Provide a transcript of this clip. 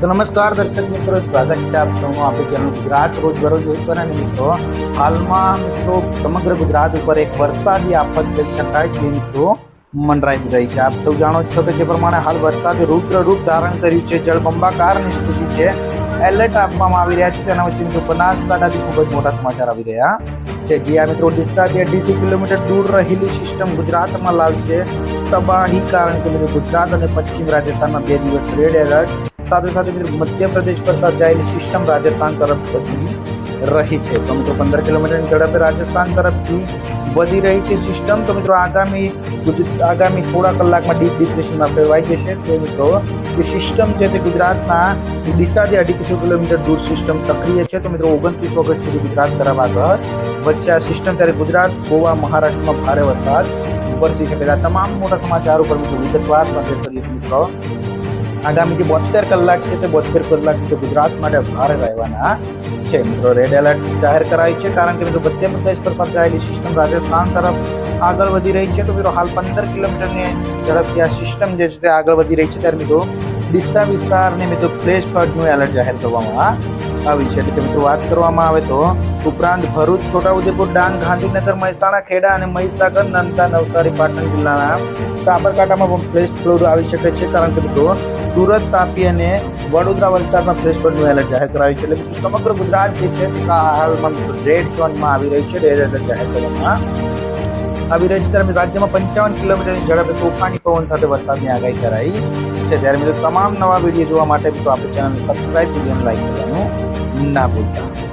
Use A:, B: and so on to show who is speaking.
A: તો નમસ્કાર દર્શક મિત્રો, સ્વાગત છે આપ સૌનું આપણી ચેનલ ગુજરાત રોજબરોજ ઉપર અને મિત્રો. હાલમાં મિત્રો, સમગ્ર ગુજરાત ઉપર એક વરસાદી આફત કહી શકાય તે મિત્રો. મંડરાઈ રહી છે. આપ સૌ જાણો છો કે જે પ્રમાણે હાલ વરસાદે રૂદ્ર રૂપ ધારણ કર્યું છે. જળબંબાકારની સ્થિતિ છે. એલર્ટ આપવામાં આવી રહ્યા છે. તેના વચ્ચે મિત્રો બનાસકાંઠાથી ખૂબ જ મોટા સમાચાર આવી રહ્યા છે. જે આ મિત્રો ડિસ્ચાર્જ અઢીસો કિલોમીટર દૂર રહેલી સિસ્ટમ ગુજરાતમાં લાવશે તબાહી કારણ કે મિત્રો ગુજરાત અને પશ્ચિમ રાજસ્થાનમાં બે દિવસ રેડ એલર્ટ સાથે સાથે મિત્રો મધ્યપ્રદેશ પર સર્જાયેલી સિસ્ટમ રાજસ્થાન તરફ રહી છે. તો મિત્રો પંદર કિલોમીટરની ઝડપે રાજસ્થાન તરફથી વધી રહી છે સિસ્ટમ તો મિત્રો આગામી આગામી થોડા કલાકમાં ડીપ ડિપ્રેશનમાં ફેરવાઈ જશે. તો મિત્રો જે સિસ્ટમ છે તે ગુજરાતના ડીસાથી અઢીસો કિલોમીટર દૂર સિસ્ટમ સક્રિય છે. તો મિત્રો ઓગણત્રીસ ઓગસ્ટ સુધી ગુજરાત તરફ આગળ વચ્ચે આ સિસ્ટમ ત્યારે ગુજરાત, ગોવા, મહારાષ્ટ્રમાં ભારે વરસાદ વરસી શકે તમામ મોટા સમાચાર ઉપર મિત્રો વિગતવાર નજર કરીએ મિત્રો આગામી જે બોતેર કલાક છે તે બોતેર કલાક તો ગુજરાત માટે ભારે રહેવાના છે મિત્રો. રેડ એલર્ટ જાહેર કરાયું છે કારણ કે મિત્રો મધ્યપ્રદેશ પર સર્જાયેલી સિસ્ટમ રાજસ્થાન તરફ આગળ વધી રહી છે. તો મિત્રો હાલ પંદર કિલોમીટરની ઝડપથી આ સિસ્ટમ જે છે તે આગળ વધી રહી છે. ત્યારે મિત્રો ડીસા વિસ્તારને મિત્રો ફ્લેશ ફ્લડનું એલર્ટ જાહેર કરવામાં આવી છે. એટલે મિત્રો વાત કરવામાં આવે તો ઉપરાંત ભરૂચ, છોટાઉદેપુર, ડાંગ, ગાંધીનગર, મહેસાણા, ખેડા અને મહીસાગર, નંદા, નવસારી, પાટણ જિલ્લાના સાબરકાંઠામાં પણ ફ્લેશ ફ્લોર આવી શકે છે. કારણ કે મિત્રો સુરત, તાપી અને વડોદરા વલસાડમાં ફ્લેશ ફ્લોર એલર્ટ જાહેર કરાવી છે. એટલે સમગ્ર ગુજરાત જે છે હાલમાં રેડ ઝોનમાં આવી રહી છે. રેડ એલર્ટ જાહેર કરવામાં આવી રહી છે. ત્યારે રાજ્યમાં પંચાવન કિલોમીટરની ઝડપે તોફાની પવન સાથે વરસાદની આગાહી કરાઈ છે. ત્યારે મિત્રો તમામ નવા વીડિયો જોવા માટે મિત્રો આપણી ચેનલને સબસ્ક્રાઇબ વિડીયોને લાઈક કરવાનું ના ભૂલતા.